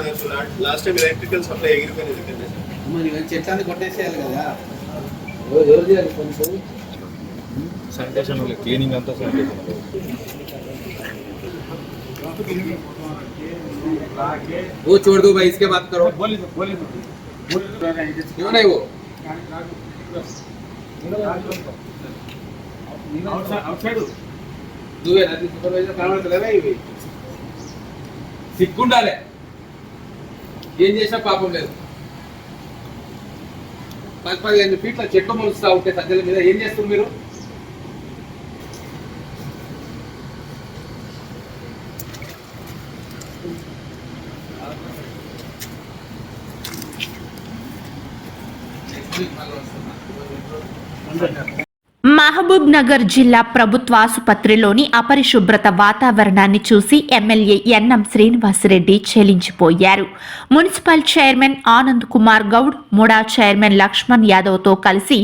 ఇది మనకు last time electrical supply ఎగిరిపోయినది కదా మరి ఇవన్నీ చెట్లని కొట్టేసేయాలి కదా శానిటేషన్ క్లీనింగ్ అంతా శానిటేషన్ वो छोड़ दो भाई इसके बात करो क्यों नहीं वो నువ్వే నది సూపర్వైజర్ కనబడతలేదా ఇవి సిగ్గుండాలే ఏం చేసినా పాపం లేదు. పది పదిహేను ఫీట్ల చెట్లు మొలుస్తా ఉంటే సజ్జల మీద ఏం చేస్తారు మీరు? మహబూబ్ నగర్ జిల్లా ప్రభుత్వ ఆసుపత్రిలోని అపరిశుభ్రత వాతావరణాన్ని చూసి MLA NM Srinivasa Reddy చెలించిపోయారు. Municipal chairman Anand Kumar Goud MUDA chairman Laxman యాదవ్తో కలిసి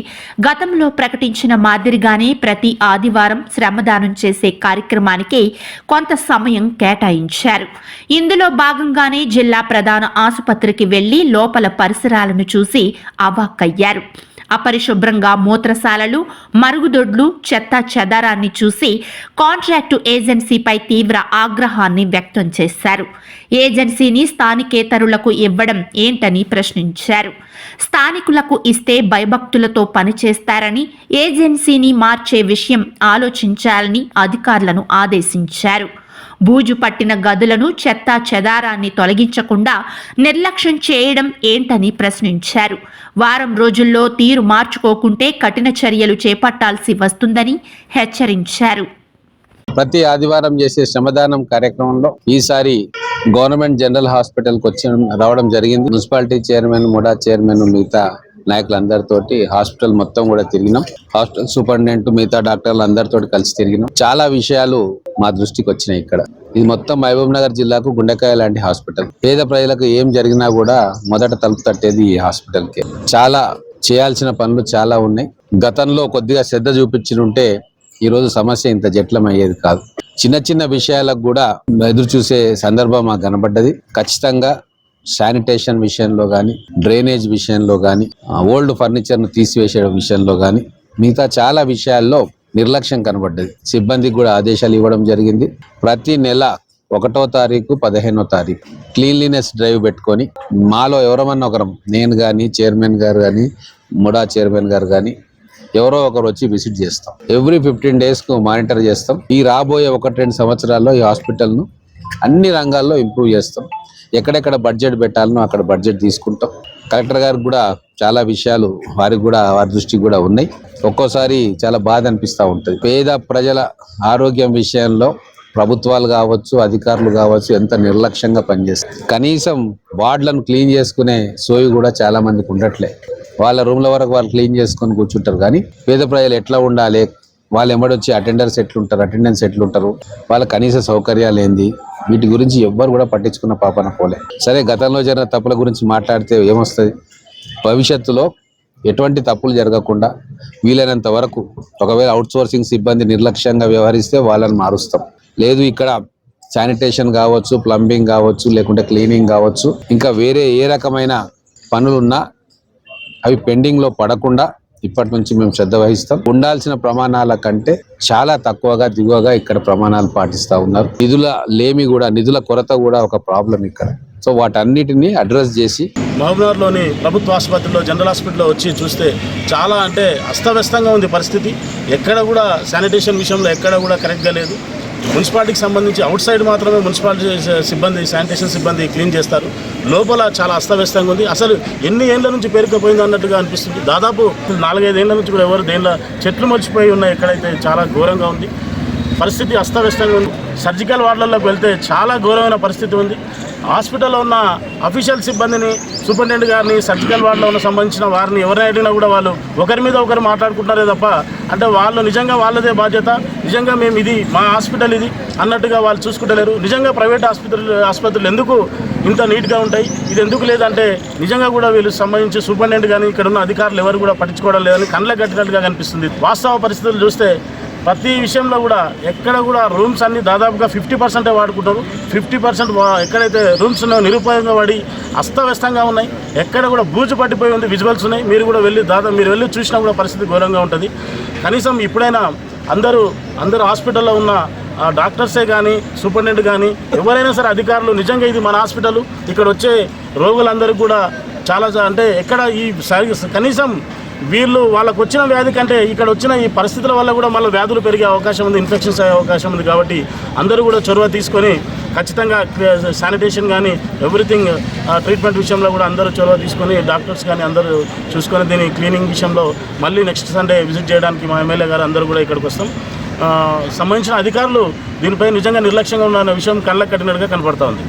గతంలో ప్రకటించిన మాదిరిగానే ప్రతి ఆదివారం శ్రమదానం చేసే కార్యక్రమానికి కొంత సమయం కేటాయించారు. ఇందులో భాగంగానే జిల్లా ప్రధాన ఆసుపత్రికి వెళ్ళి లోపల పరిసరాలను చూసి అవాక్కయ్యారు. అపరిశుభ్రంగా మూత్రశాలలు మరుగుదొడ్లు చెత్త చెదారాన్ని చూసి కాంట్రాక్టు ఏజెన్సీపై తీవ్ర ఆగ్రహాన్ని వ్యక్తం చేశారు. ఏజెన్సీని స్థానికేతరులకు ఇవ్వడం ఏంటని ప్రశ్నించారు. స్థానికులకు ఇస్తే భయభక్తులతో పనిచేస్తారని ఏజెన్సీని మార్చే విషయం ఆలోచించాలని అధికారులను ఆదేశించారు. బూజు పట్టిన గదులను చెత్త చెదారాన్ని తొలగించకుండా నిర్లక్ష్యం చేయడం ఏంటని ప్రశ్నించారు. వారం రోజుల్లో తీరు మార్చుకోకుంటే కఠిన చర్యలు చేపట్టాల్సి వస్తుందని హెచ్చరించారు. ప్రతి ఆదివారం చేసే శ్రమదానం కార్యక్రమంలో ఈసారి గవర్నమెంట్ జనరల్ హాస్పిటల్కి వచ్చి రావడం జరిగింది. మున్సిపాలిటీ చైర్మన్ ముడా చైర్మన్ మిగతా నాయకులందరితోటి హాస్పిటల్ మొత్తం కూడా తిరిగినాం. హాస్పిటల్ సూపరింటెండెంట్ మిగతా డాక్టర్లు అందరితో కలిసి తిరిగినాం. చాలా విషయాలు మా దృష్టికి వచ్చినాయి ఇక్కడ. ఇది మొత్తం మహబూబ్ నగర్ జిల్లాకు గుండెకాయ లాంటి హాస్పిటల్. పేద ప్రజలకు ఏం జరిగినా కూడా మొదట తలుపు తట్టేది ఈ హాస్పిటల్కి చాలా చేయాల్సిన పనులు చాలా ఉన్నాయి. గతంలో కొద్దిగా శ్రద్ధ చూపించినుంటే ఈ రోజు సమస్య ఇంత జట్లం అయ్యేది కాదు. చిన్న చిన్న విషయాలకు కూడా ఎదురు చూసే సందర్భం మాకు కనబడ్డది. ఖచ్చితంగా శానిటేషన్ విషయంలో కానీ డ్రైనేజ్ విషయంలో కానీ ఓల్డ్ ఫర్నిచర్ను తీసివేసే విషయంలో కానీ మిగతా చాలా విషయాల్లో నిర్లక్ష్యం కనబడ్డది. సిబ్బందికి కూడా ఆదేశాలు ఇవ్వడం జరిగింది. ప్రతి నెల ఒకటో తారీఖు పదిహేనో తారీఖు క్లీన్లీనెస్ డ్రైవ్ పెట్టుకొని మాలో ఎవరమన్నా ఒకరం నేను కానీ చైర్మన్ గారు కానీ ముడా చైర్మన్ గారు కానీ ఎవరో ఒకరు వచ్చి విజిట్ చేస్తాం. ఎవ్రీ ఫిఫ్టీన్ డేస్కు మానిటర్ చేస్తాం. ఈ రాబోయే ఒకటి రెండు సంవత్సరాల్లో ఈ హాస్పిటల్ను అన్ని రంగాల్లో ఇంప్రూవ్ చేస్తాం. ఎక్కడెక్కడ బడ్జెట్ పెట్టాలనో అక్కడ బడ్జెట్ తీసుకుంటాం. కలెక్టర్ గారికి కూడా చాలా విషయాలు వారికి కూడా వారి దృష్టికి కూడా ఉన్నాయి. ఒక్కోసారి చాలా బాధ అనిపిస్తూ ఉంటుంది. పేద ప్రజల ఆరోగ్యం విషయంలో ప్రభుత్వాలు కావచ్చు అధికారులు కావచ్చు ఎంత నిర్లక్ష్యంగా పనిచేస్తారు కనీసం వార్డులను క్లీన్ చేసుకునే సోయి కూడా చాలా మందికి ఉండట్లే. వాళ్ళ రూమ్ల వరకు వాళ్ళు క్లీన్ చేసుకొని కూర్చుంటారు. కానీ పేద ప్రజలు ఎట్లా ఉండాలి? వాళ్ళు ఎంబడొచ్చి అటెండర్స్ ఎట్లుంటారు అటెండెన్స్ ఎట్లుంటారు వాళ్ళ కనీస సౌకర్యాలు ఏంది? వీటి గురించి ఎవ్వరు కూడా పట్టించుకున్న పాపన పోలే. సరే గతంలో జరిగిన తప్పుల గురించి మాట్లాడితే ఏమొస్తుంది? భవిష్యత్తులో ఎటువంటి తప్పులు జరగకుండా వీలైనంత వరకు ఒకవేళ అవుట్సోర్సింగ్ సిబ్బంది నిర్లక్ష్యంగా వ్యవహరిస్తే వాళ్ళని మారుస్తాం. లేదు ఇక్కడ శానిటేషన్ కావచ్చు ప్లంబింగ్ కావచ్చు లేకుంటే క్లీనింగ్ కావచ్చు ఇంకా వేరే ఏ రకమైన పనులున్నా అవి పెండింగ్లో పడకుండా ఇప్పటి నుంచి మేము శ్రద్ధ వహిస్తాం. ఉండాల్సిన ప్రమాణాల కంటే చాలా తక్కువగా దిగువగా ఇక్కడ ప్రమాణాలు పాటిస్తా ఉన్నారు. నిధుల లేమి కూడా నిధుల కొరత కూడా ఒక ప్రాబ్లం ఇక్కడ. సో వాటన్నిటిని అడ్రస్ చేసి మహబూబ్నగర్లోని ప్రభుత్వ ఆసుపత్రిలో జనరల్ హాస్పిటల్లో వచ్చి చూస్తే చాలా అంటే అస్తవ్యస్తంగా ఉంది పరిస్థితి. ఎక్కడ కూడా శానిటేషన్ విషయంలో ఎక్కడ కూడా కరెక్ట్గా లేదు. మున్సిపాలిటీకి సంబంధించి అవుట్ సైడ్ మాత్రమే మున్సిపాలిటీ సిబ్బంది శానిటేషన్ సిబ్బంది క్లీన్ చేస్తారు. లోపల చాలా అస్తవ్యస్తంగా ఉంది. అసలు ఎన్ని ఏళ్ళ నుంచి పేరుకుపోయింది అన్నట్టుగా అనిపిస్తుంది. దాదాపు నాలుగైదు ఏళ్ళ నుంచి కూడా ఎవరు దేనిలో చెట్లు మర్చిపోయి ఉన్నాయి ఎక్కడైతే చాలా ఘోరంగా ఉంది. పరిస్థితి అస్తవ్యస్తంగా ఉంది. సర్జికల్ వార్డులలోకి వెళ్తే చాలా ఘోరమైన పరిస్థితి ఉంది. హాస్పిటల్లో ఉన్న అఫీషియల్ సిబ్బందిని సూపరింటెండెంట్ గారిని సర్జికల్ వార్డులో ఉన్న సంబంధించిన వారిని ఎవరిని అడిగినా కూడా వాళ్ళు ఒకరి మీద ఒకరు మాట్లాడుకుంటారే తప్ప అంటే వాళ్ళు నిజంగా వాళ్ళదే బాధ్యత. నిజంగా మేము ఇది మా హాస్పిటల్ ఇది అన్నట్టుగా వాళ్ళు చూసుకుంటలేరు. నిజంగా ప్రైవేట్ ఆసుపత్రులు ఆసుపత్రులు ఎందుకు ఇంత నీట్గా ఉంటాయి? ఇది ఎందుకు లేదంటే నిజంగా కూడా వీళ్ళు సంబంధించి సూపరింటెండెంట్ కానీ ఇక్కడ ఉన్న అధికారులు ఎవరు కూడా పట్టించుకోవడం లేదని కళ్ళ కట్టినట్టుగా కనిపిస్తుంది. వాస్తవ పరిస్థితులు చూస్తే ప్రతి విషయంలో కూడా ఎక్కడ కూడా రూమ్స్ అన్ని దాదాపుగా ఫిఫ్టీ పర్సెంటే వాడుకుంటారు. ఫిఫ్టీ పర్సెంట్ ఎక్కడైతే రూమ్స్ ఉన్నాయో నిరుపయోగంగా పడి అస్తవ్యస్తంగా ఉన్నాయి. ఎక్కడ కూడా బూజు పట్టిపోయి ఉంది విజువల్స్ ఉన్నాయి. మీరు కూడా వెళ్ళి దాదాపు మీరు వెళ్ళి చూసినా కూడా పరిస్థితి ఘోరంగా ఉంటుంది. కనీసం ఇప్పుడైనా అందరూ అందరూ హాస్పిటల్లో ఉన్న డాక్టర్సే కానీ సూపరింటెండెంట్ కానీ ఎవరైనా సరే అధికారులు నిజంగా ఇది మన హాస్పిటల్. ఇక్కడ వచ్చే రోగులందరికీ కూడా చాలా అంటే ఎక్కడ ఈ కనీసం వీళ్ళు వాళ్ళకు వచ్చిన వ్యాధి కంటే ఇక్కడ వచ్చిన ఈ పరిస్థితుల వల్ల కూడా మళ్ళీ వ్యాధులు పెరిగే అవకాశం ఉంది ఇన్ఫెక్షన్స్ అయ్యే అవకాశం ఉంది కాబట్టి అందరూ కూడా చొరవ తీసుకొని ఖచ్చితంగా శానిటేషన్ కానీ ఎవ్రీథింగ్ ట్రీట్మెంట్ విషయంలో కూడా అందరూ చొరవ తీసుకొని డాక్టర్స్ కానీ అందరూ చూసుకొని దీని క్లీనింగ్ విషయంలో మళ్ళీ నెక్స్ట్ సండే విజిట్ చేయడానికి మా ఎమ్మెల్యే గారు అందరూ కూడా ఇక్కడికి వస్తాం. సంబంధించిన అధికారులు దీనిపై నిజంగా నిర్లక్ష్యంగా ఉన్న విషయం కళ్ళకు కట్టినట్టుగా కనపడతా ఉంది.